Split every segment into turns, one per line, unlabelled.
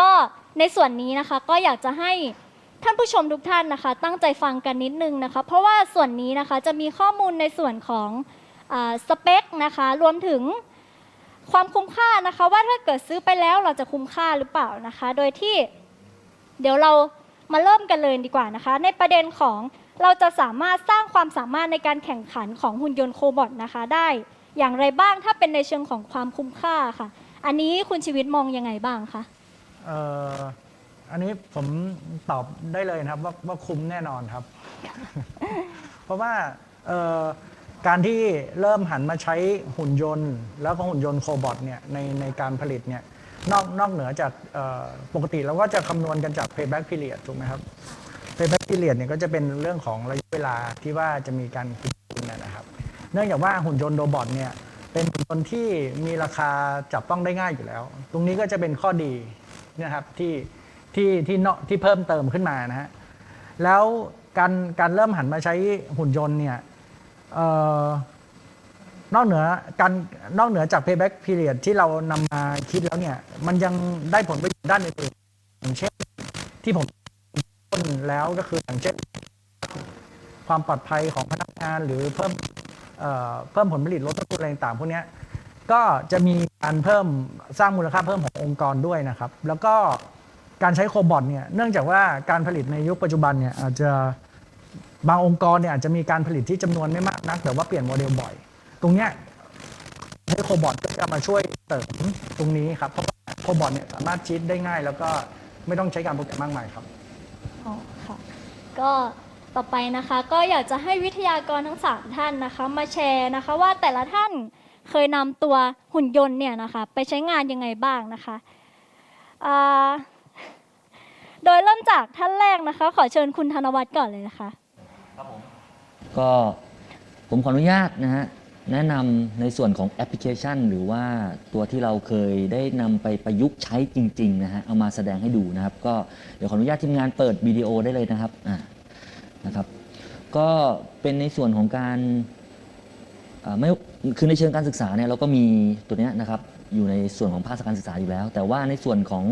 ก็ในส่วนนี้นะคะก็อยากจะให้ท่านผู้ชมทุกท่านนะคะ ตั้งใจฟังกันนิดนึงนะคะ เพราะว่าส่วนนี้นะคะจะมีข้อมูลในส่วนของอสเปคนะคะ รวมถึงความคุ้มค่านะคะ ว่าถ้าเกิดซื้อไปแล้วเราจะคุ้มค่าหรือเปล่านะคะ โดยที่เดี๋ยวเรามาเริ่มกันเลยดีกว่านะคะ ในประเด็นของเราจะสามารถสร้างความสามารถในการแข่งขันของหุ่นยนต์โคบอทนะคะ ได้อย่างไรบ้างถ้าเป็นในเชิงของความคุ้มค่าค่ะ อันนี้คุณชีวิตมองยังไงบ้างคะ
เอ่ออันนี้ผมตอบได้เลยนะครับว่าว่าคุ้มแน่นอนครับ เพราะว่าเอ่อการที่เริ่มหันมาใช้หุ่นยนต์ แล้วก็หุ่นยนต์โคบอทเนี่ยในในการผลิตเนี่ยนอกนอกเหนือจากเอ่อปกติเราก็จะคำนวณกันจาก payback period ถูกไหมครับ payback period เนี่ยก็จะเป็นเรื่องของระยะเวลาที่ว่าจะมีการคิดคุณนะครับ เนื่องจากว่าหุ่นยนต์โรบอทเนี่ยเป็นหุ่นยนต์ที่มีราคาจับต้องได้ง่ายอยู่แล้ว ตรงนี้ก็จะเป็นข้อดี นะครับที่ที่ที่เนาะที่เพิ่มเติมขึ้นมานะฮะแล้วการการเริ่มหันมาใช้หุ่นยนต์เนี่ยออนอกเหนือการนอกเหนือจาก payback period ที่เรานำมาคิดแล้วเนี่ย มันยังได้ผลประโยชน์ด้านอื่นๆอย่างเช่นที่ผมต้นแล้วก็คืออย่างเช่นความปลอดภัยของพนักงานหรือเพิ่มเเพิ่มผลผลิตลดต้นทุนอะไรต่างพวกนี้ ก็จะมีการเพิ่มสร้างมูลค่าเพิ่มขององค์กรด้วยนะครับ แล้วก็การใช้โคบอทเนี่ยเนื่องจากว่าการผลิตในยุคปัจจุบันเนี่ยอาจจะบางองค์กรเนี่ยอาจจะมีการผลิตที่จำนวนไม่มากนัก แต่ว่าเปลี่ยนโมเดลบ่อย ตรงเนี้ยใช้โคบอทก็จะมาช่วยเสริมตรงนี้ครับเพราะว่าโคบอทเนี่ยสามารถชีตได้ง่าย แล้วก็ไม่ต้องใช้การโปรแกรมมากมายครับ
อ๋อค่ะก็ต่อไปนะคะ ก็อยากจะให้วิทยากรทั้งสามท่านนะคะ มาแชร์นะคะว่าแต่ละท่าน เคยนำตัวหุ่นยนต์เนี่ยนะคะไปใช้งานยังไงบ้างนะคะ โดยเริ่มจากท่านแรกนะคะ ขอเชิญคุณธนวัฒน์ก่อนเลยนะคะ ครับผม
ก็ผมขออนุญาตนะฮะแนะนำในส่วนของแอปพลิเคชัน หรือว่าตัวที่เราเคยได้นำไปประยุกต์ใช้จริงๆนะฮะเอามาแสดงให้ดูนะครับ ก็เดี๋ยวขออนุญาตทีมงานเปิดวิดีโอได้เลยนะครับอ่านะครับ ก็เป็นในส่วนของการไม่ คือในเชิงการศึกษาเนี่ยเราก็มีตัวเนี้ยนะครับอยู่ในส่วนของภาคการศึกษาอยู่แล้ว แต่ว่าในส่วนของ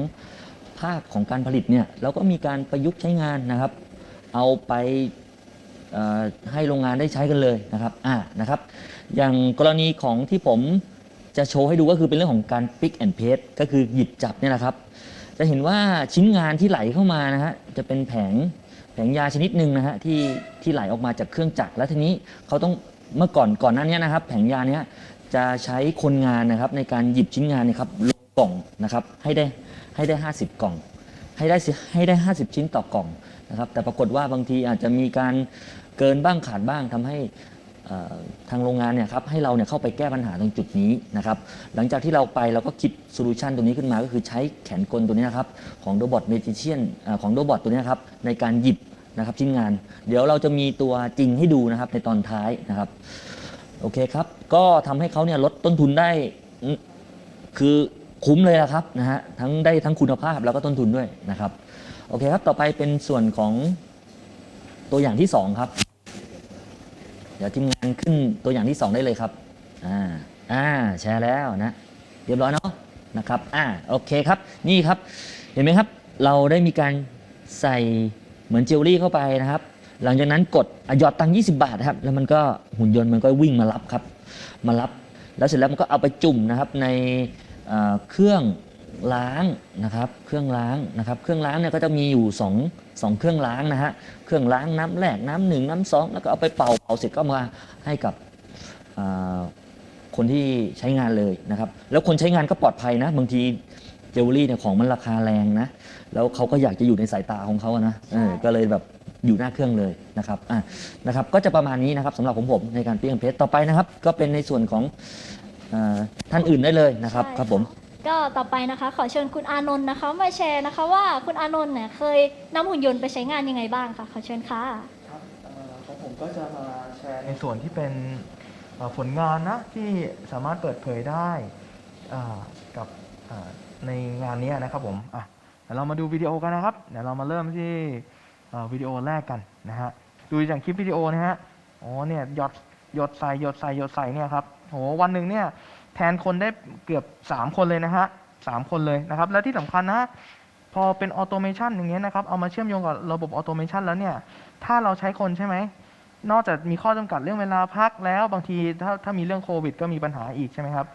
ภาคของการผลิตเนี่ยเราก็มีการประยุกต์ใช้งานนะครับ เอาไปเอ่อให้โรงงานได้ใช้กันเลยนะครับอ่านะครับอย่างกรณีของที่ผมจะโชว์ให้ดูก็คือเป็นเรื่องของการ pick and paste ก็คือหยิบจับเนี่ยนะครับ จะเห็นว่าชิ้นงานที่ไหลเข้ามานะฮะจะเป็นแผงแผงยาชนิดหนึ่งนะฮะที่ที่ไหลออกมาจากเครื่องจักรแล้วทีนี้เขาต้อง เมื่อก่อนก่อนหน้านี้นะครับ แผงยาเนี้ยจะใช้คนงานนะครับในการหยิบชิ้นงานนะครับลงกล่องนะครับให้ได้ให้ได้ 50 กล่อง ให้ได้ให้ได้ 50 ชิ้นต่อกล่องนะครับแต่ปรากฏว่าบางทีอาจจะมีการเกินบ้างขาดบ้างทำให้ทางโรงงานเนี่ยครับให้เราเนี่ยเข้าไปแก้ปัญหาตรงจุดนี้นะครับหลังจากที่เราไปเราก็คิดโซลูชันตัวนี้ขึ้นมาก็คือใช้แขนกลตัวนี้นะครับของโดบอทเมจิเชียนของโดบอทตัวนี้ครับในการหยิบ นะครับชิ้นงาน เดี๋ยวเราจะมีตัวจริงให้ดูนะครับในตอนท้ายนะครับโอเคครับ ก็ทำให้เขาเนี่ยลดต้นทุนได้ คือคุ้มเลยละครับนะฮะทั้งได้ทั้งคุณภาพแล้วก็ต้นทุนด้วยนะครับโอเคครับต่อไปเป็นส่วนของตัวอย่างที่ 2 ครับ เดี๋ยวทีมงานขึ้นตัวอย่างที่ 2 ได้เลยครับอ่าอ่าแชร์แล้วนะเรียบร้อยเนาะนะครับอ่าโอเคครับนี่ครับ เห็นไหมครับ เราได้มีการใส่ เหมือนเจลลี่เข้าไปนะครับ หลังจากนั้นกดอะหยอดตังค์20 บาทครับ แล้วมันก็หุ่นยนต์มันก็วิ่งมารับครับ มารับ แล้วเสร็จแล้วมันก็เอาไปจุ่มนะครับในเครื่องล้างนะครับ เครื่องล้างนะครับ เครื่องล้างเนี่ยก็จะมีอยู่2งเครื่องล้างนะฮะ เครื่องล้างน้ำแรกน้ำหนึ่งน้ำสองแล้วก็เอาไปเป่าเป่าเสร็จก็มาให้กับคนที่ใช้งานเลยนะครับ แล้วคนใช้งานก็ปลอดภัยนะ บางทีเจลลี่เนี่ยของมันราคาแรงนะ แล้วเขาก็อยากจะอยู่ในสายตาของเขาอะนะเออก็เลยแบบอยู่หน้าเครื่องเลยนะครับอะนะครับ ก็จะประมาณนี้นะครับสำหรับผมผมในการเปลี่ยนเพจต่อไปนะครับ ก็เป็นในส่วนของเอ่อท่านอื่นได้เลยนะครับ
ใช่
ครับผม
ก็ต่อไปนะคะ ขอเชิญคุณอานนท์นะคะ มาแชร์นะคะว่าคุณอานนท์เนี่ยเคยนำหุ่นยนต์ไปใช้งานยังไงบ้างคะขอเชิญค่ะ
ครับเอ่อของผมก็จะมาแชร์ในส่วนที่เป็นเอ่อผลงานนะที่สามารถเปิดเผยได้อ่ากับอ่าในงานนี้นะครับผมอะเดี๋ยวเรามาดูวิดีโอกันนะครับ เดี๋ยวเรามาเริ่มที่วิดีโอแรกกันนะฮะ ดูจากคลิปวิดีโอนะฮะ อ๋อเนี่ยหยดหยดใส่หยดใส่หยดใส่เนี่ยครับโหวันหนึ่งเนี่ยแทนคนได้เกือบ 3 คนเลยนะฮะสามคนเลยนะครับ และที่สำคัญนะพอเป็นออโตเมชันอย่างเงี้ยนะครับ เอามาเชื่อมโยงกับระบบออโตเมชันแล้วเนี่ย ถ้าเราใช้คนใช่ไหม นอกจากมีข้อจำกัดเรื่องเวลาพักแล้วบางทีถ้าถ้ามีเรื่องโควิด ก็มีปัญหาอีกใช่ไหมครับ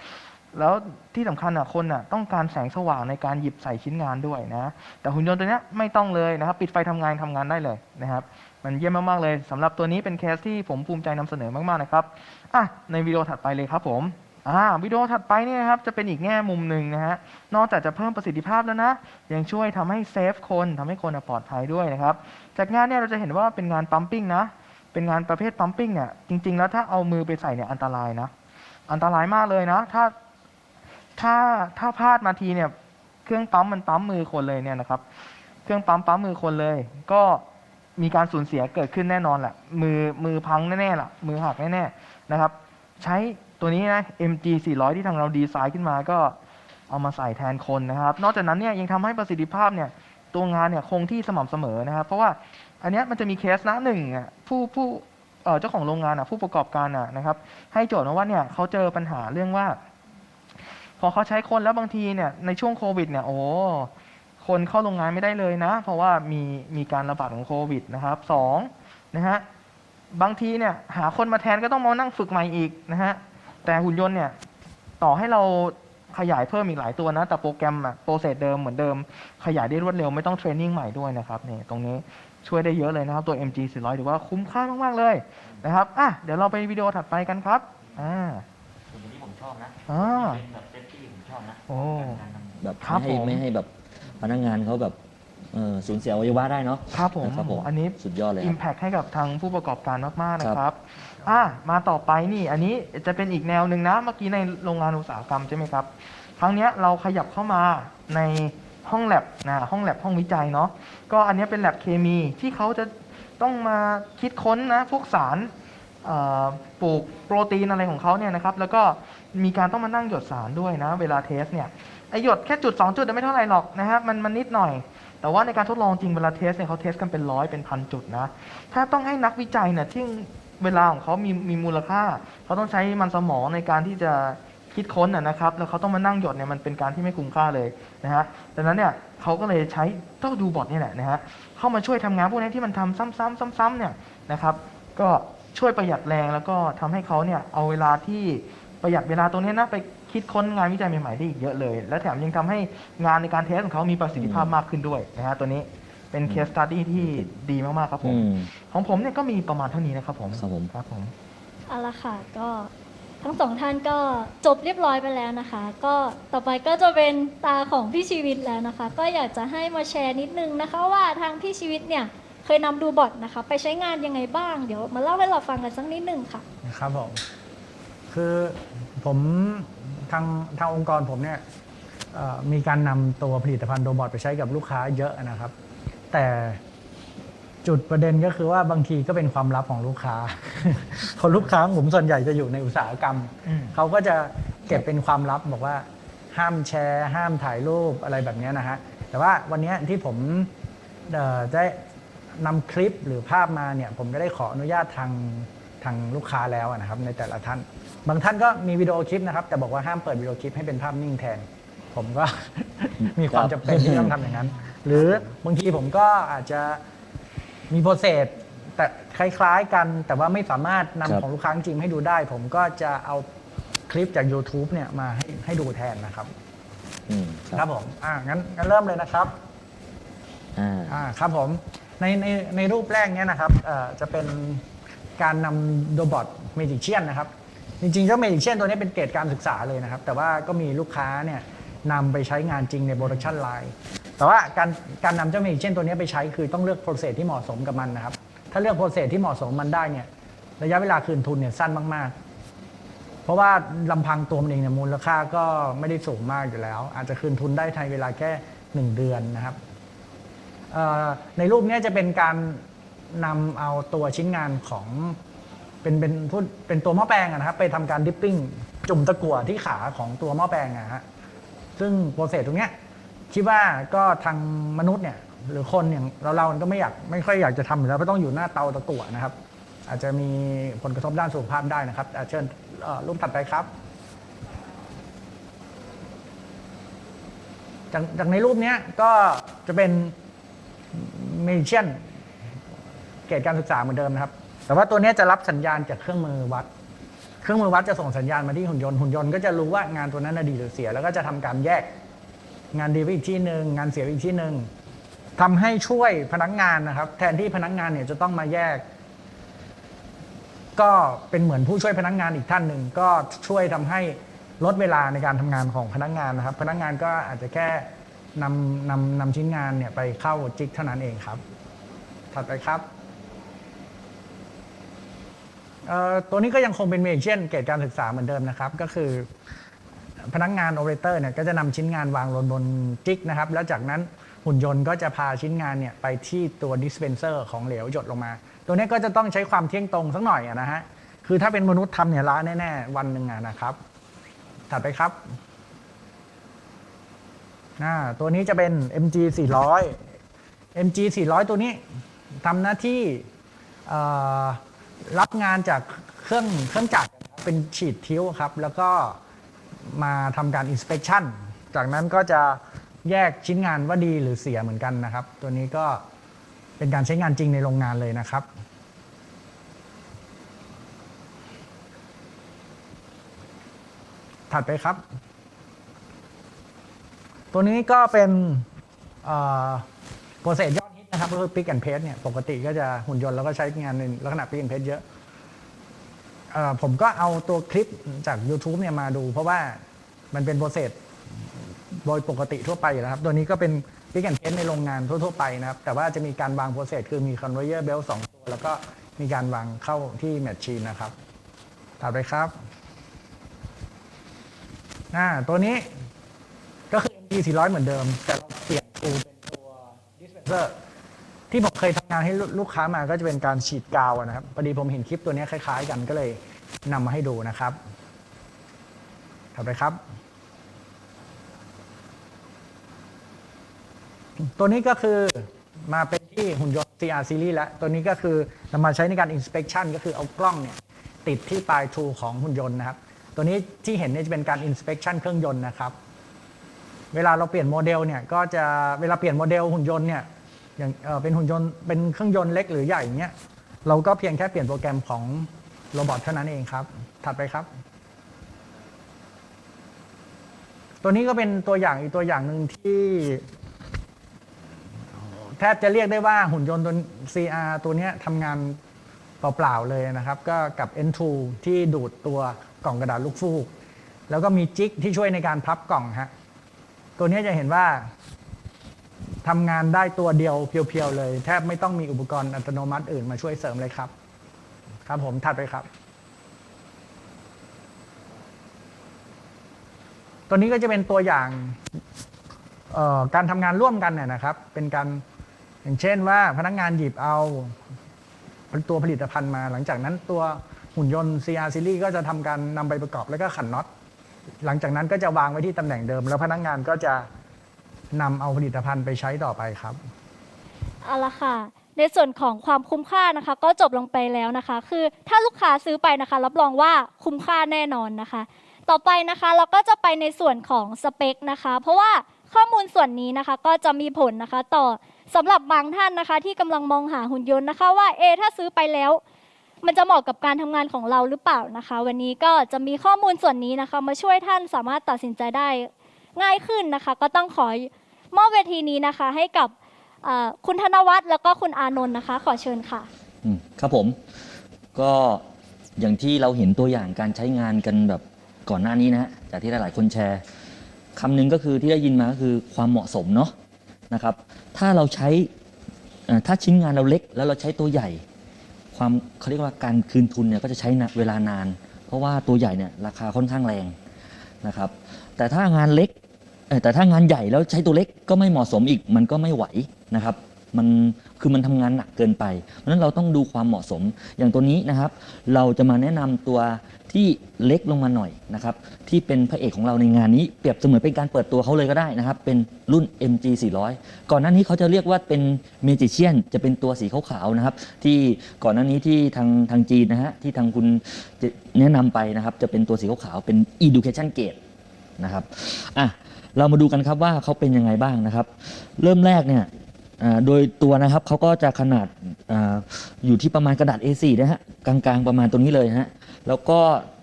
แล้วที่สำคัญอะคนอะต้องการแสงสว่างในการหยิบใส่ชิ้นงานด้วยนะ แต่หุ่นยนต์ตัวเนี้ยไม่ต้องเลยนะครับ ปิดไฟทำงานทำงานได้เลยนะครับ มันเยี่ยมมาก ๆ เลยสำหรับตัวนี้เป็นเคสที่ผมภูมิใจนำเสนอมาก ๆ นะครับอะในวิดีโอถัดไปเลยครับผมอ่าวิดีโอถัดไปเนี่ยนะครับจะเป็นอีกแง่มุมหนึ่งนะฮะนอกจากจะเพิ่มประสิทธิภาพแล้วนะ ยังช่วยทำให้เซฟคนทำให้คนปลอดภัยด้วยนะครับ จากงานเนี่ยเราจะเห็นว่าเป็นงานปั๊มปิ้งนะเป็นงานประเภทปั๊มปิ้งเนี่ยจริง ๆ แล้วถ้าเอามือไปใส่เนี่ยอันตรายนะอันตรายมากเลยนะ ถ้า ถ้าถ้าพลาดมาทีเนี่ย เครื่องปั๊มมันปั๊มมือคนเลยเนี่ยนะครับ เครื่องปั๊มปั๊มมือคนเลย ก็มีการสูญเสียเกิดขึ้นแน่นอนแหละมือมือพังแน่ๆล่ะ มือหักแน่ๆนะครับ ใช้ตัวนี้นะ MG 400 ที่ทางเราดีไซน์ขึ้นมาก็เอามาใส่แทนคนนะครับ นอกจากนั้นเนี่ยยังทำให้ประสิทธิภาพเนี่ยตัวงานเนี่ยคงที่สม่ำเสมอนะครับ เพราะว่าอันนี้มันจะมีเคสนะหนึ่งผู้ผู้เจ้าของโรงงานอะผู้ประกอบการอะนะครับ ให้โจทย์มาว่าเนี่ยเขาเจอปัญหาเรื่องว่า อเขาใช้คนแล้วบางทีเนี่ยในช่วงโควิดเนี่ยโอ้คนเข้าโรงงานไม่ได้เลยนะ เพราะว่ามีมีการระบาดของโควิดนะครับสองนะฮะบางทีเนี่ยหาคนมาแทนก็ต้องมานั่งฝึกใหม่อีกนะฮะแต่หุ่นยนต์เนี่ยต่อให้เราขยายเพิ่มอีกหลายตัวนะ แต่โปรแกรมอะโปรเซสเดิมเหมือนเดิม ขยายได้รวดเร็วไม่ต้องเทรนนิ่งใหม่ด้วยนะครับเนี่ยตรงนี้ช่วยได้เยอะเลยนะครับตัว MG 400ถือว่าคุ้มค่ามากๆเลยนะครับอะเดี๋ยวเราไปวิดีโอถัดไปกันครับอ่า
ตัวนี้ผมชอบนะ
อ่า
เป็นแบบเซฟตี้ผมชอบนะ
โอ้
แบบ
ครับ
ไม่ให้
ผม
ไม่ให้แบบพนักงานเขาแบบเอ่อสูญเสียอวัยวะได้เนาะ
ครับผม
นะครับผม
อันนี้
สุดยอดเลยค
อิ
รั
ม
บ
แพคให้กับทางผู้ประกอบการมากๆนะค
ครั
รับ
บ
อะมาต่อไปนี่ อันนี้จะเป็นอีกแนวหนึ่งนะ เมื่อกี้ในโรงงานอุตสาหกรรมใช่ไหมครับ ครั้งเนี้ยเราขยับเข้ามาในห้องแลบนะห้องแลบห้องวิจัยเนาะ ก็อันเนี้ยเป็นแลบเคมีที่เขาจะต้องมาคิดค้นนะพวกสารเอ่อปลูกโปรตีนอะไรของเขาเนี่ยนะครับ แล้วก็ มีการต้องมานั่งหยดสารด้วยนะ เวลาเทสเนี่ยไอหยดแค่จุด 2 จุดไม่เท่าไหร่หรอกนะครับมันมันนิดหน่อย แต่ว่าในการทดลองจริงเวลาเทสเนี่ยเขาเทสกันเป็นร้อยเป็นพันจุดนะ ถ้าต้องให้นักวิจัยเนี่ยที่เวลาของเขามีมีมูลค่าเขาต้องใช้มันสมองในการที่จะคิดค้นนะครับ แล้วเขาต้องมานั่งหยดเนี่ยมันเป็นการที่ไม่คุ้มค่าเลยนะฮะดังนั้นเนี่ยเขาก็เลยใช้เจ้าดูบอทนี่แหละนะฮะเข้ามาช่วยทำงานพวกนี้ที่มันทำซ้ำๆซ้ำๆเนี่ยนะครับ ก็ช่วยประหยัดแรงแล้วก็ทำให้เขาเนี่ยเอาเวลาที่ ประหยัดเวลาตรงนี้นะไปคิดค้นงานวิจัยใหม่ๆได้อีกเยอะเลย และแถมยังทำให้งานในการเทสของเขามีประสิทธิภาพมากขึ้นด้วยนะฮะตัวนี้เป็นเคสตัดดี้ที่ดีมากๆครับผ
อื
ม
ม
ของผมเนี่ยก็มีประมาณเท่านี้นะครับผม
ครับผม
ครับผม
เอาละค่ะก็ทั้งสองท่านก็จบเรียบร้อยไปแล้วนะคะ ก็ต่อไปก็จะเป็นตาของพี่ชีวิตแล้วนะคะ ก็อยากจะให้มาแชร์นิดนึงนะคะ ว่าทางพี่ชีวิตเนี่ยเคยนำดูบอทนะคะ ไปใช้งานยังไงบ้าง เดี๋ยวมาเล่าให้เราฟังกันสักนิดนึงค่ะ
ครับผม คือผมทางทางองค์กรผมเนี่ยเอ่อมีการนำตัวผลิตภัณฑ์โรบอทไปใช้กับลูกค้าเยอะนะครับ แต่จุดประเด็นก็คือว่าบางทีก็เป็นความลับของลูกค้าคนลูกค้าของผมส่วนใหญ่จะอยู่ในอุตสาหกรรม
อืม
เขาก็จะเก็บเป็นความลับบอกว่าห้ามแชร์ ห้ามถ่ายรูปอะไรแบบเนี้ยนะฮะ แต่ว่าวันเนี้ยที่ผมเอ่อได้นำคลิปหรือภาพมาเนี่ย ผมก็ได้ขออนุญาตทาง ทางลูกค้าแล้วนะครับในแต่ละท่าน บางท่านก็มีวิดีโอคลิปนะครับ แต่บอกว่าห้ามเปิดวิดีโอคลิปให้เป็นภาพนิ่งแทน ผมก็ มีความจำเป็นที่ต้องทำอย่างนั้น หรือบางทีผมก็อาจจะมีโปรเซสแต่คล้ายๆกัน แต่ว่าไม่สามารถ
ครั
นำ
บ
ของลูกค้าจริงๆให้ดูได้ ผมก็จะเอาคลิปจาก YouTube เนี่ยมาให้ให้ดูแทนนะครับ
อืมค
ครั
รั
บบผมอ่างั้นงั้นเริ่มเลยนะครับ
อ่า
อ่าครับผมในในในรูปแรกเนี่ยนะครับเอ่อจะเป็น การนำโรบอทเมจิเชียนนะครับ จริงๆเจ้าเมจิเชียนตัวนี้เป็นเกรดการศึกษาเลยนะครับ แต่ว่าก็มีลูกค้าเนี่ยนำไปใช้งานจริงในโปรดักชันไลน์แต่ว่าการการนำเจ้าเมจิเชียนตัวนี้ไปใช้คือต้องเลือกโปรเซสที่เหมาะสมกับมันนะครับ ถ้าเลือกโปรเซสที่เหมาะสมมันได้เนี่ยระยะเวลาคืนทุนเนี่ยสั้นมากๆ เพราะว่าลำพังตัวมันเองเนี่ยมูลค่าก็ไม่ได้สูงมากอยู่แล้ว อาจจะคืนทุนได้ในเวลาแค่หนึ่งเดือนนะครับในรูปนี้จะเป็นการ นำเอาตัวชิ้นงานของเป็นเป็นพูดเป็นตัวหม้อแปลงอะนะครับ ไปทำการดิปปิ้งจุ่มตะกั่วที่ขาของตัวหม้อแปลงอะฮะซึ่งโปรเซสตรงเนี้ยคิดว่าก็ทางมนุษย์เนี่ยหรือคนอย่างเราเราก็ไม่อยากไม่ค่อยอยากจะทำอยู่แล้วเพราะต้องอยู่หน้าเตาตะกั่วนะครับ อาจจะมีผลกระทบด้านสุขภาพได้นะครับเชิญรูปถัดไปครับ จากจากในรูปเนี้ยก็จะเป็นเมเชียน เกรดการศึกษาเหมือนเดิมนะครับ แต่ว่าตัวนี้จะรับสัญญาณจากเครื่องมือวัด เครื่องมือวัดจะส่งสัญญาณมาที่หุ่นยนต์ หุ่นยนต์ก็จะรู้ว่างานตัวนั้นดีหรือเสีย แล้วก็จะทำการแยกงานดีไปอีกที่หนึ่งงานเสียไปอีกที่หนึ่งทำให้ช่วยพนักงานนะครับ แทนที่พนักงานเนี่ยจะต้องมาแยก ก็เป็นเหมือนผู้ช่วยพนักงานอีกท่านหนึ่งก็ช่วยทำให้ลดเวลาในการทำงานของพนักงานนะครับ พนักงานก็อาจจะแค่นำนำนำชิ้นงานเนี่ยไปเข้าจิกเท่านั้นเองครับ ถัดไปครับ ตัวนี้ก็ยังคงเป็นเมเชียนเกรดการศึกษาเหมือนเดิมนะครับ ก็คือ พนักงานโอเปอเรเตอร์เนี่ยก็จะนำชิ้นงานวางลงบนจิกนะครับ แล้วจากนั้นหุ่นยนต์ก็จะพาชิ้นงานเนี่ยไปที่ตัวดิสเพนเซอร์ของเหลวหยดลงมา ตัวนี้ก็จะต้องใช้ความเที่ยงตรงสักหน่อยนะฮะคือถ้าเป็นมนุษย์ทำเนี่ยล้าแน่ๆวันหนึ่งะนะครับ ถัดไปครับตัวนี้จะเป็น MG 400 MG 400 ตัวนี้ทำหน้าที่ รับงานจากเครื่องเครื่องจักรเป็นฉีดทิ้วครับ แล้วก็มาทำการ inspection จากนั้นก็จะแยกชิ้นงานว่าดีหรือเสียเหมือนกันนะครับ ตัวนี้ก็เป็นการใช้งานจริงในโรงงานเลยนะครับ ถัดไปครับ ตัวนี้ก็เป็นโปรเซสย นะครับก็คือ pick and paste เนี่ยปกติก็จะหุ่นยนต์แล้วก็ใช้งานในลักษณะ pick and paste เยอะเออผมก็เอาตัวคลิปจาก YouTube เนี่ยมาดู เพราะว่ามันเป็นโปรเซสโดยปกติทั่วไปอยู่แล้วครับ ตัวนี้ก็เป็น pick and paste ในโรงงานทั่ว ๆ ไปนะครับ แต่ว่าจะมีการวางโปรเซสคือมี conveyor belt สองตัว แล้วก็มีการวางเข้าที่แมชชีนนะครับถัดไปครับอ่าตัวนี้ก็คือ MG 400 เหมือนเดิม แต่เราเปลี่ยนตัวเป็นตัว dispenser ที่ผมเคยทำงานให้ลูกค้ามาก็จะเป็นการฉีดกาวนะครับพอดีผมเห็นคลิปตัวนี้คล้าย ๆ กันก็เลยนำมาให้ดูนะครับถัดไปครับ ตัวนี้ก็คือมาเป็นที่หุ่นยนต์ CR series แล้ว ตัวนี้ก็คือนำมาใช้ในการ inspection ก็คือเอากล้องเนี่ยติดที่ปลายทูของหุ่นยนต์นะครับ ตัวนี้ที่เห็นเนี่ยจะเป็นการ inspection เครื่องยนต์นะครับ เวลาเราเปลี่ยนโมเดลเนี่ยก็จะเวลาเปลี่ยนโมเดลหุ่นยนต์เนี่ย อย่างเอ่อเป็นหุ่นยนต์เป็นเครื่องยนต์เล็กหรือใหญ่อย่างเงี้ยเราก็เพียงแค่เปลี่ยนโปรแกรมของโรบอทเท่านั้นเองครับ ถัดไปครับ ตัวนี้ก็เป็นตัวอย่างอีกตัวอย่างหนึ่งที่ แทบจะเรียกได้ว่าหุ่นยนต์ตัว CR ตัวเนี้ยทำงานเปล่าๆเลยนะครับ ก็กับ N2 ที่ดูดตัวกล่องกระดาษลูกฟูก แล้วก็มีจิกที่ช่วยในการพับกล่องฮะตัวเนี้ยจะเห็นว่า ทำงานได้ตัวเดียวเพียวๆเลย แทบไม่ต้องมีอุปกรณ์อัตโนมัติอื่นมาช่วยเสริมเลยครับ ครับผมถัดไปครับ ตัวนี้ก็จะเป็นตัวอย่างการทำงานร่วมกันเนี่ยนะครับ เป็นการอย่างเช่นว่าพนักงานหยิบเอาตัวผลิตภัณฑ์มา หลังจากนั้นตัวหุ่นยนต์ CR series ก็จะทำการนำไปประกอบแล้วก็ขันน็อตหลังจากนั้นก็จะวางไว้ที่ตำแหน่งเดิม แล้วพนักงานก็จะ นำเอาผลิตภัณฑ์ไปใช้ต่อไปครับ
เอาละค่ะ ในส่วนของความคุ้มค่านะคะ ก็จบลงไปแล้วนะคะ คือถ้าลูกค้าซื้อไปนะคะ รับรองว่าคุ้มค่าแน่นอนนะคะ ต่อไปนะคะเราก็จะไปในส่วนของสเปคนะคะ เพราะว่าข้อมูลส่วนนี้นะคะ ก็จะมีผลนะคะ ต่อสำหรับบางท่านนะคะ ที่กำลังมองหาหุ่นยนต์นะคะว่าเอถ้าซื้อไปแล้ว มันจะเหมาะกับการทำงานของเราหรือเปล่านะคะ วันนี้ก็จะมีข้อมูลส่วนนี้นะคะ มาช่วยท่านสามารถตัดสินใจได้ง่ายขึ้นนะคะ ก็ต้องขอ มอบเวทีนี้นะคะให้กับคุณธนวัฒน์แล้วก็คุณอานนท์นะคะ ขอเชิญค่ะ
ครับผมก็อย่างที่เราเห็นตัวอย่างการใช้งานกันแบบก่อนหน้านี้นะฮะจากที่หลายๆคนแชร์คำหนึ่งก็คือที่ได้ยินมาก็คือความเหมาะสมเนาะนะครับ ถ้าเราใช้ถ้าชิ้นงานเราเล็ก แล้วเราใช้ตัวใหญ่ ความเขาเรียกว่าการคืนทุนเนี่ยก็จะใช้เวลานาน เพราะว่าตัวใหญ่เนี่ยราคาค่อนข้างแรงนะครับ แต่ถ้างานเล็ก แต่ถ้างานใหญ่แล้วใช้ตัวเล็กก็ไม่เหมาะสมอีกมันก็ไม่ไหวนะครับมันคือมันทำงานหนักเกินไป เพราะฉะนั้นเราต้องดูความเหมาะสมอย่างตัวนี้นะครับ เราจะมาแนะนำตัวที่เล็กลงมาหน่อยนะครับที่เป็นพระเอกของเราในงานนี้เปรียบเสมือนเป็นการเปิดตัวเขาเลยก็ได้นะครับ เป็นรุ่น MG 400 ก่อนหน้านี้เขาจะเรียกว่าเป็นเมจิเชียนจะเป็นตัวสีขาวๆนะครับ ที่ก่อนหน้านี้ที่ทางทางจีนนะฮะที่ทางคุณแนะนำไปนะครับ จะเป็นตัวสีขาวๆเป็น Education Gate นะครับอะ เรามาดูกันครับว่าเขาเป็นยังไงบ้างนะครับ เริ่มแรกเนี่ยโดยตัวนะครับเขาก็จะขนาดออยู่ที่ประมาณกระดาษ A4 นะฮะกลางๆประมาณตรงนี้เลยฮะแล้วก็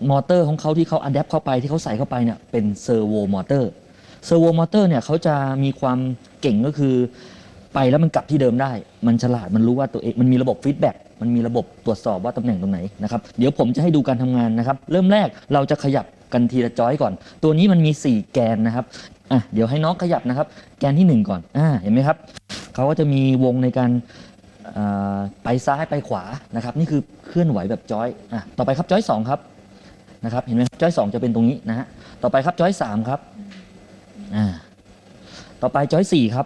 มอเตอร์ของเขาที่เขาอัดแอปเข้าไปที่เขาใส่เข้าไปเนี่ยเป็นเซอร์โวมอเตอร์เซอร์โวมอเตอร์เนี่ยเขาจะมีความเก่งก็คือไปแล้วมันกลับที่เดิมได้ มันฉลาด มันรู้ว่าตัวเอง มันมีระบบฟีดแบ็กมันมีระบบตรวจสอบว่าตำแหน่งตรงไหนนะครับ เดี๋ยวผมจะให้ดูการทำงานนะครับ เริ่มแรกเราจะขยับกันทีละจอยก่อน ตัวนี้มันมี 4 แกนนะครับ อะเดี๋ยวให้น้องขยับนะครับ แกนที่ 1 ก่อนอ่าเห็นไหมครับเขาก็จะมีวงในการไปซ้ายไปขวานะครับ นี่คือเคลื่อนไหวแบบจอยอะต่อไปครับจอย2ครับนะครับเห็นไหมจอย2จะเป็นตรงนี้นะฮะต่อไปครับจอย3ครับอ่าต่อไปจอย4ครับ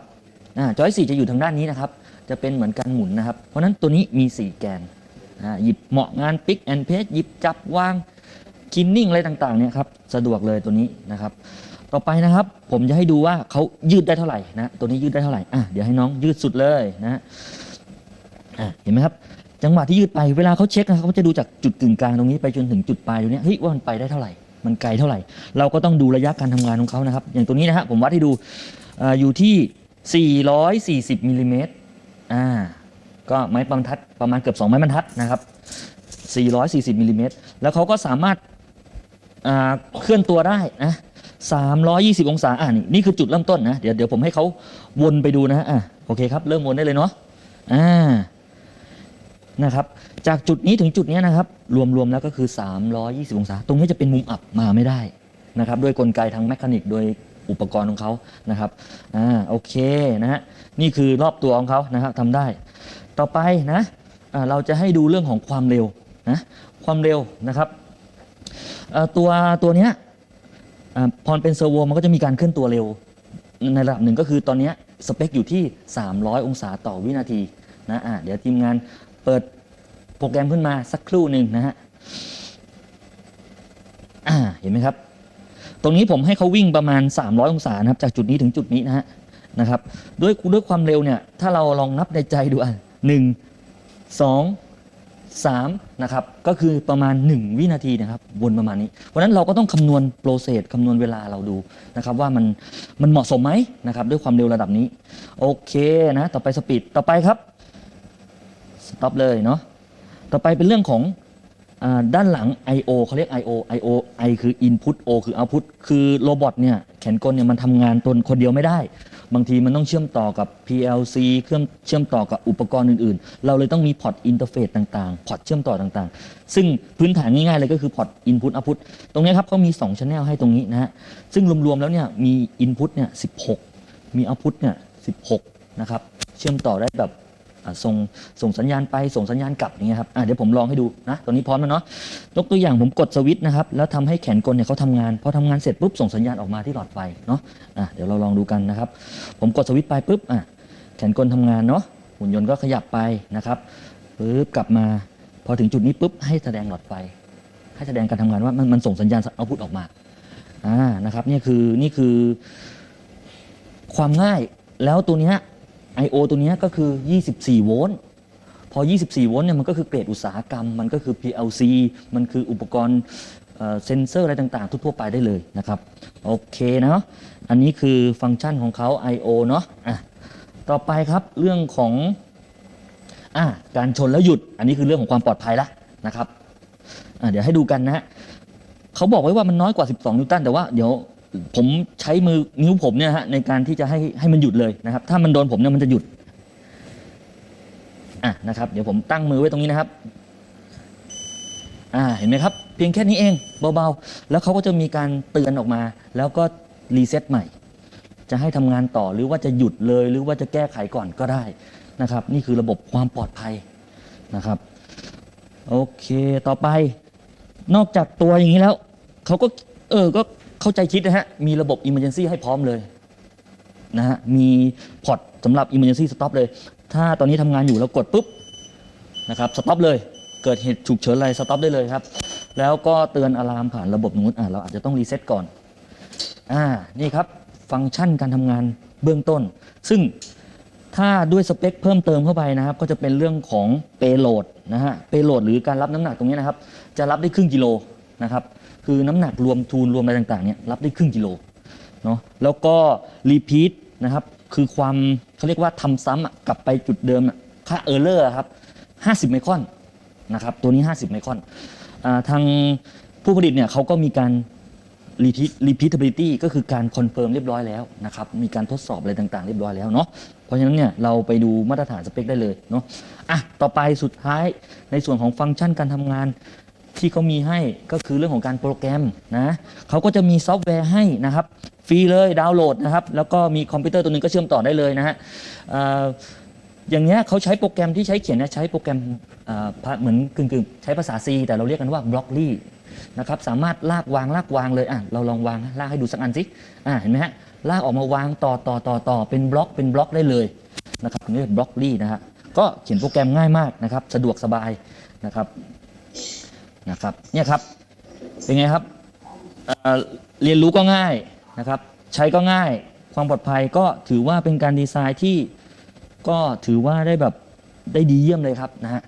อ่าจอย4จะอยู่ทางด้านนี้นะครับ จะเป็นเหมือนการหมุนนะครับ เพราะฉะนั้นตัวนี้มี 4 แกนอ่าหยิบเหมาะงานปิกแอนเพจหยิบจับวางคินนิ่งอะไรต่างๆเนี่ยครับสะดวกเลยตัวนี้นะครับ ต่อไปนะครับ ผมจะให้ดูว่าเขายืดได้เท่าไหร่นะตัวนี้ยืดได้เท่าไหร่อะเดี๋ยวให้น้องยืดสุดเลยนะอะเห็นไหมครับ จังหวะที่ยืดไปเวลาเขาเช็คนะครับเขาจะดูจากจุดกึ่งกลางตรงนี้ไปจนถึงจุดปลายตรงนี้เฮ้ยว่ามันไปได้เท่าไหร่ มันไกลเท่าไหร่ เราก็ต้องดูระยะการทำงานของเขานะครับ อย่างตัวนี้นะฮะผมวัดให้ดูออยู่ที่ 440มิลลิเมตรอ่าก็ไม้บรรทัดประมาณเกือบ2ไม้บรรทัดนะครับ 440มิลลิเมตรแล้วเขาก็สามารถเคลื่อนตัวได้นะ 320 องศาอ่านี่นี่คือจุดเริ่มต้นนะเดี๋ยวเดี๋ยวผมให้เขาวนไปดูนะอะโอเคครับ เริ่มวนได้เลยเนาะอ่านะครับจากจุดนี้ถึงจุดเนี้ยนะครับรวมๆแล้วก็คือ 320 องศา ตรงนี้จะเป็นมุมอับมาไม่ได้นะครับด้วยกลไกทางแมคานิกโดยอุปกรณ์ของเขานะครับอ่าโอเคนะฮะนี่คือรอบตัวของเขานะครับทำได้ ต่อไปนะอ่าเราจะให้ดูเรื่องของความเร็วนะความเร็วนะครับอ่อตัวตัวเนี้ย อ่าพอเป็นเซอร์โวมันก็จะมีการเคลื่อนตัวเร็ว ในระดับหนึ่งก็คือตอนเนี้ยสเปคอยู่ที่ 300 องศาต่อวินาทีนะอะเดี๋ยวทีมงานเปิดโปรแกรมขึ้นมาสักครู่หนึ่งนะฮะอ่าเห็นไหมครับ ตรงนี้ผมให้เขาวิ่งประมาณ 300 องศานะครับ จากจุดนี้ถึงจุดนี้นะฮะนะครับด้วยด้วยความเร็วเนี่ย ถ้าเราลองนับในใจดูอะหนึ่งสอง 3นะครับก็คือประมาณ 1 วินาทีนะครับวนประมาณนี้ เพราะฉะนั้นเราก็ต้องคำนวณโปรเซสคำนวณเวลาเราดูนะครับว่ามันมันเหมาะสมไหมนะครับด้วยความเร็วระดับนี้ โอเคนะต่อไปสปีดต่อไปครับสต็อปเลยเนาะต่อไปเป็นเรื่องของอด้านหลัง I/O เขาเรียก I/O I/O I คือ Input O คือ Output คือโรบอทเนี่ยแขนกลเนี่ยมันทำงานตนคนเดียวไม่ได้ บางทีมันต้องเชื่อมต่อกับ PLC เครื่องเชื่อมต่อกับอุปกรณ์อื่นๆ เราเลยต้องมีพอร์ตอินเทอร์เฟซต่างๆ พอร์ตเชื่อมต่อต่างๆ ซึ่งพื้นฐานง่ายๆเลยก็คือพอร์ตอินพุตอัพพุตตรงนี้ครับเขามี2 Channel ให้ตรงนี้นะฮะ ซึ่งรวมๆแล้วเนี่ยมีอินพุตเนี่ย16 มีอัพพุตเนี่ย16 นะครับ เชื่อมต่อได้แบบ ส่งส่งสัญญาณไปส่งสัญญาณกลับอย่างเงี้ยครับเดี๋ยวผมลองให้ดูนะตอนนี้พร้อมแล้วเนาะยกตัวอย่างผมกดสวิตช์นะครับแล้วทำให้แขนกลเนี่ยเขาทำงานพอทำงานเสร็จปุ๊บส่งสัญญาณออกมาที่หลอดไฟเนาะะเดี๋ยวเราลองดูกันนะครับ ผมกดสวิตช์ไปปุ๊บอะแขนกลทำงานเนาะหุ่นยนต์ก็ขยับไปนะครับปุ๊บกลับมาพอถึงจุดนี้ปุ๊บให้แสดงหลอดไฟ ให้แสดงการทำงานว่ามันมันส่งสัญญาณเอาพุทออกมาอ่านะครับนี่คือนี่คือความง่ายแล้วตัวเนี้ย I/O ตัวนี้ก็คือ 24 โวลต์ พอ 24 โวลต์เนี่ยมันก็คือเกรดอุตสาหกรรม มันก็คือ PLC มันคืออุปกรณ์เซนเซอร์อะไรต่างๆ ทั่วๆไปได้เลยนะครับ โอเคเนาะอันนี้คือฟังก์ชันของเขา I/O เนาะอะต่อไปครับเรื่องของอะการชนแล้วหยุด อันนี้คือเรื่องของความปลอดภัยละนะครับอะเดี๋ยวให้ดูกันนะฮะเขาบอกไว้ว่ามันน้อยกว่า 12 นิวตันแต่ว่าเดี๋ยว ผมใช้มือนิ้วผมเนี่ยฮะในการที่จะให้ให้มันหยุดเลยนะครับ ถ้ามันโดนผมเนี่ยมันจะหยุดอะนะครับ เดี๋ยวผมตั้งมือไว้ตรงนี้นะครับอ่าเห็นไหมครับ เพียงแค่นี้เองเบาๆ แล้วเขาก็จะมีการเตือนออกมา แล้วก็รีเซ็ตใหม่ จะให้ทำงานต่อหรือว่าจะหยุดเลยหรือว่าจะแก้ไขก่อนก็ได้นะครับ นี่คือระบบความปลอดภัยนะครับ โอเคต่อไป นอกจากตัวอย่างนี้แล้วเขาก็เออก็ เข้าใจคิดนะฮะ มีระบบ Emergency ให้พร้อมเลยนะฮะ มีพอร์ตสำหรับ Emergency Stop เลย ถ้าตอนนี้ทำงานอยู่แล้วกดปุ๊บนะครับสต็อปเลย เกิดเหตุฉุกเฉินอะไรสต็อปได้เลยครับ แล้วก็เตือนอะลามผ่านระบบนู้นอะเราอาจจะต้องรีเซ็ตก่อน อ่า นี่ครับ ฟังก์ชันการทำงานเบื้องต้น ซึ่งถ้าด้วยสเปคเพิ่มเติมเข้าไปนะครับ ก็จะเป็นเรื่องของเปโลดนะฮะ เปโลดหรือการรับน้ำหนักตรงนี้นะครับ จะรับได้ครึ่งกิโลนะครับ คือน้ำหนักรวมทูลรวมอะไรต่างๆเนี่ยรับได้ครึ่งกิโลเนาะแล้วก็รีพีทนะครับคือความเขาเรียกว่าทำซ้ำกลับไปจุดเดิมค่าเออร์เลอร์ครับ50 ไมครอนนะครับตัวนี้ 50 ไมครอนทางผู้ผลิตเนี่ยเขาก็มีการ repeatability ก็คือการคอนเฟิร์มเรียบร้อยแล้วนะครับมีการทดสอบอะไรต่างๆ เรียบร้อยแล้วเนาะเพราะฉะนั้นเนี่ยเราไปดูมาตรฐานสเปคได้เลยเนาะอะต่อไปสุดท้ายในส่วนของฟังก์ชันการทำงาน ที่เขามีให้ก็คือเรื่องของการโปรแกรมนะเขาก็จะมีซอฟต์แวร์ให้นะครับฟรีเลยดาวน์โหลดนะครับแล้วก็มีคอมพิวเตอร์ตัวหนึงก็เชื่อมต่อได้เลยนะฮะอย่างเงี้ยเขาใช้โปรแกรมที่ใช้เขียนเนี่ยใช้โปรแกรมเหมือนกึ่งๆ ใช้ภาษา C แต่เราเรียกกันว่า Blockly นะครับสามารถลากวางลากวางเลยอะเราลองวางลากให้ดูสักอันสิอะเห็นไหมฮะลากออกมาวางต่อต่อต่อต่อเป็นบล็อกเป็นบล็อกได้เลยนะครับนี่บล็อกลี่นะฮะก็เขียนโปรแกรมง่ายมากนะครับ สะดวกสบายนะครับ นะครับ เนี่ยครับ เป็นไงครับเเรียนรู้ก็ง่ายนะครับ ใช้ก็ง่าย ความปลอดภัยก็ถือว่าเป็นการดีไซน์ที่ก็ถือว่าได้แบบได้ดีเยี่ยมเลยครับนะฮะ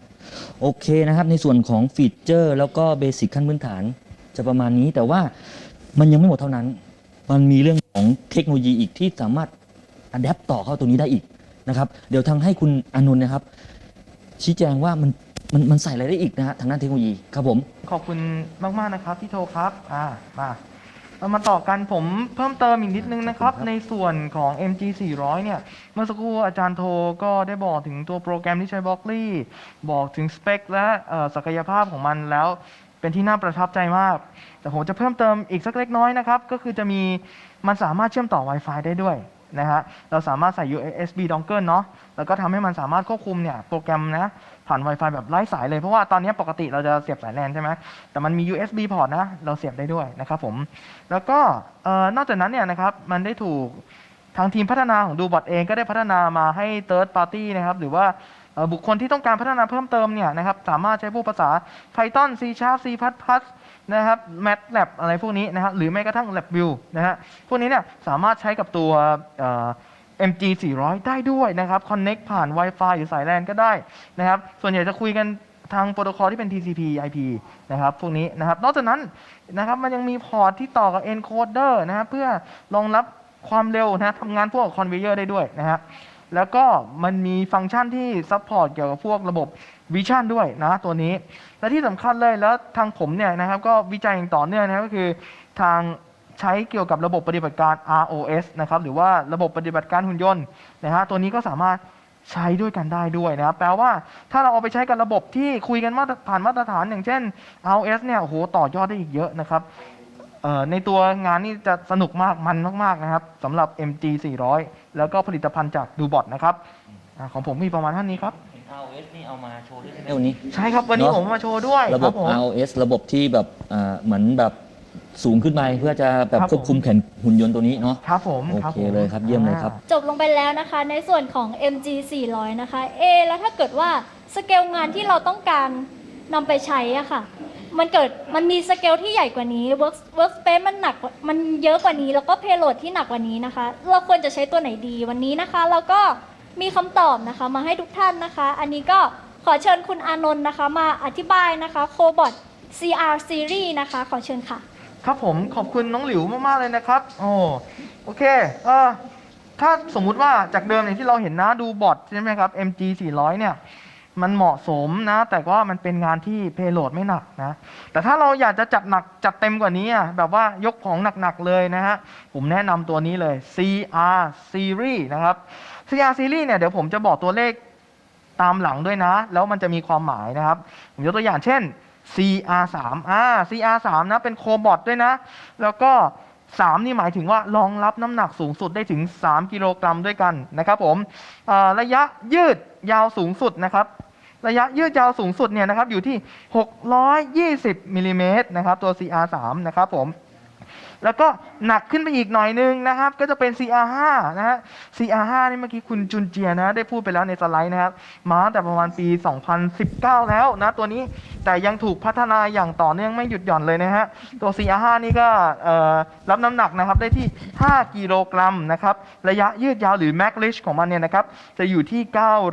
โอเคนะครับในส่วนของฟีเจอร์ แล้วก็เบสิกขั้นพื้นฐานจะประมาณนี้แต่ว่ามันยังไม่หมดเท่านั้น มันมีเรื่องของเทคโนโลยีอีกที่สามารถอัดแอปต่อเข้าตรงนี้ได้อีกนะครับ เดี๋ยวทางให้คุณอานนนะครับ ชี้แจงว่ามัน มันมันใส่อะไรได้อีกนะฮะทางด้านเทคโนโลยีครับผม
ขอบคุณมากๆนะครับพี่โทครับอ่ามาเรามาต่อกันผมเพิ่มเติมอีกนิดนึงนะครับ ในส่วนของ MG 400 เนี่ย เมื่อสักครู่อาจารย์โทก็ได้บอกถึงตัวโปรแกรมที่ใช้บล็อกลี่บอกถึงสเปคและเอ่อศักยภาพของมันแล้วเป็นที่น่าประทับใจมาก แต่ผมจะเพิ่มเติมอีกสักเล็กน้อยนะครับ ก็คือจะมีมันสามารถเชื่อมต่อ Wi-Fi ได้ด้วยนะฮะเราสามารถใส่ USB dongle เนาะแล้วก็ทำให้มันสามารถควบคุมเนี่ยโปรแกรมนะ ผ่าน Wi-Fi แบบไร้สายเลย เพราะว่าตอนนี้ปกติเราจะเสียบสายแลนใช่ไหมแต่มันมี USB port นะ เราเสียบได้ด้วยนะครับผม แล้วก็นอกจากนั้นเนี่ยนะครับ มันได้ถูกทางทีมพัฒนาของดูบอทเองก็ได้พัฒนามาให้ third party นะครับ หรือว่าบุคคลที่ต้องการพัฒนาเพิ่มเติมเนี่ยนะครับ สามารถใช้พวกภาษา Python C Sharp C++ นะครับ MATLAB อะไรพวกนี้นะครับหรือแม้กระทั่ง LabVIEW นะฮะพวกนี้เนี่ยสามารถใช้กับตัว MG 400 ได้ด้วยนะครับ Connect ผ่าน Wi-Fi หรือสายแลนก็ได้นะครับ ส่วนใหญ่จะคุยกันทางโปรโตคอลที่เป็น TCP IP นะครับ พวกนี้นะครับ นอกจากนั้นนะครับ มันยังมีพอร์ตที่ต่อกับ encoder นะครับ เพื่อรองรับความเร็วนะทำงานพวก conveyor ได้ด้วยนะครับ แล้วก็มันมีฟังก์ชันที่ซัพพอร์ตเกี่ยวกับพวกระบบ Vision ด้วยนะตัวนี้ และที่สำคัญเลยแล้วทางผมเนี่ยนะครับ ก็วิจัยอย่างต่อเนื่องนะครับก็คือทาง ใช้เกี่ยวกับระบบปฏิบัติการ ROS นะครับหรือว่าระบบปฏิบัติการหุ่นยนต์นะฮะตัวนี้ก็สามารถใช้ด้วยกันได้ด้วยนะครับแปลว่าถ้าเราเอาไปใช้กับระบบที่คุยกันมาตรผ่านมาตรฐานอย่างเช่น ROS เนี่ยโอ้โหต่อยอดได้อีกเยอะนะครับเอ่อในตัวงานนี่จะสนุกมากมันมาก ๆ นะครับสำหรับ MG 400 แล้วก็ผลิตภัณฑ์จากดูบอทนะครับอ่าของผมมีประมาณเท่านี้ครับ
ROS นี่เอามาโชว์ด้วยใช่ไหมวันนี้
ใช่ครับ วันนี้
เนอะ
ผมมาโชว์ด้วย
ระ
ค
บบ
รับผม
ROS ระบบที่แบบอ่าเหมือนแบบ สูงขึ้นไปเพื่อจะแบบ
ครับ
ควบคุมแขนหุ่นยนต์ตัวนี้เนาะ
ครับผม
โอ
รับ
เค
ผม
เลยครับเยี่ยมเลยครับ
จบลงไปแล้วนะคะในส่วนของ MG 400 นะคะ เอแล้วถ้าเกิดว่าสเกลงานที่เราต้องการนำไปใช้อะค่ะ มันเกิดมันมีสเกลที่ใหญ่กว่านี้ work workspace มันหนักกว่ามันเยอะกว่านี้ แล้วก็ payload ที่หนักกว่านี้นะคะ เราควรจะใช้ตัวไหนดีวันนี้นะคะ เราก็มีคำตอบนะคะ มาให้ทุกท่านนะคะ อันนี้ก็ขอเชิญคุณอานนท์นะคะ มาอธิบายนะคะ Cobot CR Series นะคะ ขอเชิญค่ะ
ครับผมขอบคุณน้องหลิวมากๆเลยนะครับ โอ้โอเคเออถ้าสมมุติว่าจากเดิมเนี่ยที่เราเห็นนะดูบอทใช่ไหมครับ MG 400 เนี่ย มันเหมาะสมนะ แต่ว่ามันเป็นงานที่เพลโหลดไม่หนักนะ แต่ถ้าเราอยากจะจัดหนักจัดเต็มกว่านี้อะแบบว่ายกของหนักๆเลยนะฮะ ผมแนะนำตัวนี้เลย CR Series นะครับ CR Series เนี่ยเดี๋ยวผมจะบอกตัวเลขตามหลังด้วยนะ แล้วมันจะมีความหมายนะครับ ผมยกตัวอย่างเช่น CR3 อ่า CR3 นะเป็นโคบอทด้วยนะ แล้วก็ 3 นี่หมายถึงว่ารองรับน้ำหนักสูงสุดได้ถึง 3 กิโลกรัมด้วยกันนะครับผมระยะยืดยาวสูงสุดนะครับ ระยะยืดยาวสูงสุดเนี่ยนะครับอยู่ที่ 620มิลลิเมตรนะครับตัว CR3 นะครับผม แล้วก็หนักขึ้นไปอีกหน่อยนึงนะครับ ก็จะเป็น CR5 นะฮะ CR5 นี่เมื่อกี้คุณจุนเจียนะ ได้พูดไปแล้วในสไลด์นะครับ มาแต่ประมาณปี 2019 แล้วนะตัวนี้แต่ยังถูกพัฒนาอย่างต่อเนื่องไม่หยุดหย่อนเลยนะฮะ ตัว CR5 นี่ก็รับน้ำหนักนะครับได้ที่ 5 กิโลกรัมนะครับ ระยะยืดยาวหรือ max reach ของมันเนี่ยนะครับ จะอยู่ที่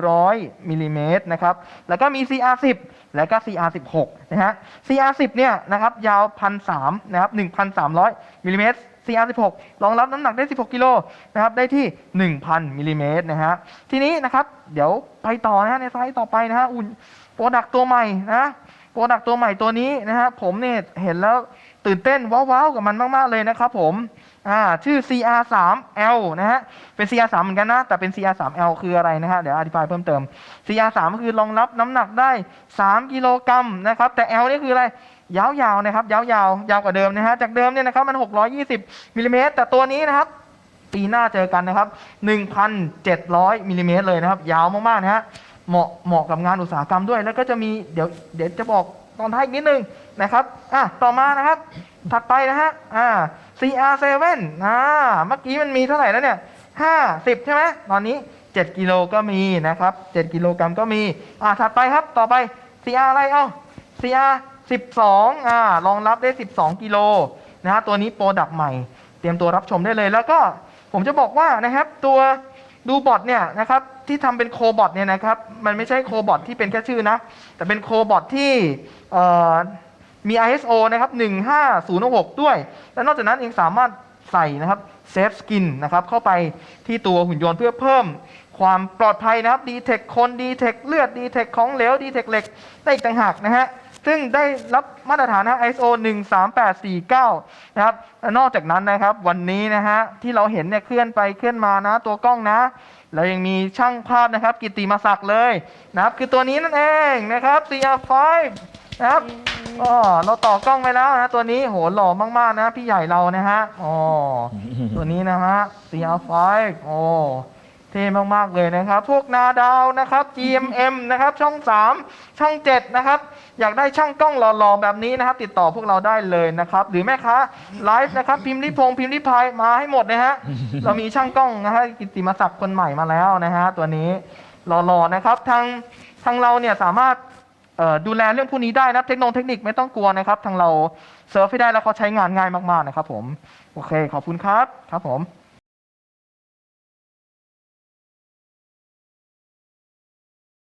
900มิลลิเมตรนะครับ แล้วก็มี CR10 แล้วก็ CR16 นะฮะ CR10 เนี่ยนะครับยาว 1,300นะครับ1,300 มิลลิเมตร CR16 รองรับน้ำหนักได้ 16 กิโลนะครับได้ที่ 1,000 มิลลิเมตรนะฮะทีนี้นะครับเดี๋ยวไปต่อนะฮะในไลด์ต่อไปนะฮะอุ่นโปรดักตัวใหม่นะโปรดักตัวใหม่ตัวนี้นะฮะผมเนี่ยเห็นแล้วตื่นเต้นว้าวๆกับมันมากๆเลยนะครับผมอ่าชื่อ CR3L นะฮะ เป็น CR3 เหมือนกันนะ แต่เป็น CR3L คืออะไรนะฮะ เดี๋ยวอธิบายเพิ่มเติม CR3 ก็คือรองรับน้ำหนักได้ 3 กิโลกรัมนะครับ แต่ L นี่คืออะไร ยาวๆนะครับยาวๆยาวกว่าเดิมนะฮะจากเดิมเนี่ยนะครับมัน 620มิลลิเมตรแต่ตัวนี้นะครับปีหน้าเจอกันนะครับ 1,700มิลลิเมตรเลยนะครับ ยาวมากๆนะฮะเหมาะเหมาะกับงานอุตสาหกรรมด้วย แล้วก็จะมีเดี๋ยวเดี๋ยวจะบอกตอนท้ายอีกนิดนึงนะครับอะต่อมานะครับ ถัดไปนะฮะอ่า CR7 อ่าเมื่อกี้มันมีเท่าไหร่แล้วเนี่ย50 ใช่ไหมตอนนี้ 7 กิโลก็มีนะครับ 7 กิโลกรัมก็มีอ่าถัดไปครับต่อไป CR อะไรเอ้า CR 12อ่ารองรับได้ 12 กิโลนะฮะตัวนี้โปรดักต์ใหม่ เตรียมตัวรับชมได้เลย แล้วก็ผมจะบอกว่านะครับตัวดูบอทเนี่ยนะครับที่ทำเป็นโคบอทเนี่ยนะครับมันไม่ใช่โคบอทที่เป็นแค่ชื่อนะ แต่เป็นโคบอทที่เอ่อมี ISO นะครับ 15066 ด้วย และนอกจากนั้นเองสามารถใส่นะครับเซฟสกินนะครับเข้าไปที่ตัวหุ่นยนต์เพื่อเพิ่มความปลอดภัยนะครับดีเทคคนดีเทคเลือดดีเทคของเหลวดีเทคเหล็กได้อีกต่างหากนะฮะ ซึ่งได้รับมาตรฐานนะ ISO 13849 นะครับและนอกจากนั้นนะครับวันนี้นะฮะที่เราเห็นเนี่ยเคลื่อนไปเคลื่อนมานะตัวกล้องนะแล้วยังมีช่างภาพนะครับกิตติมาศักดิ์เลยนะครับ คือตัวนี้นั่นเองนะครับ CR5 นะครับอ๋อเราต่อกล้องไปแล้วนะ ตัวนี้โหหล่อมากๆนะ พี่ใหญ่เรานะฮะอ๋อตัวนี้นะฮะ CR5 โอ้เท่มาก ๆ เลยนะครับ พวกนาดาวนะครับ GMM นะครับ ช่อง 3 ช่อง 7 นะครับ อยากได้ช่างกล้องหล่อๆแบบนี้นะครับ ติดต่อพวกเราได้เลยนะครับ หรือแม่ค้าไลฟ์นะครับ พิมพ์ริพงพิมพ์ริพายมาให้หมดนะฮะเรามีช่างกล้องนะฮะกิติมศักดิ์คนใหม่มาแล้วนะฮะตัวนี้หล่อๆนะครับ ทางทางเราเนี่ยสามารถดูแลเรื่องพวกนี้ได้นะเทคโนโลยีเทคนิคไม่ต้องกลัวนะครับ ทางเราเซิร์ฟให้ได้แล้วเขาใช้งานง่ายมากๆนะครับ ผมโอเค ขอบคุณครับครับผม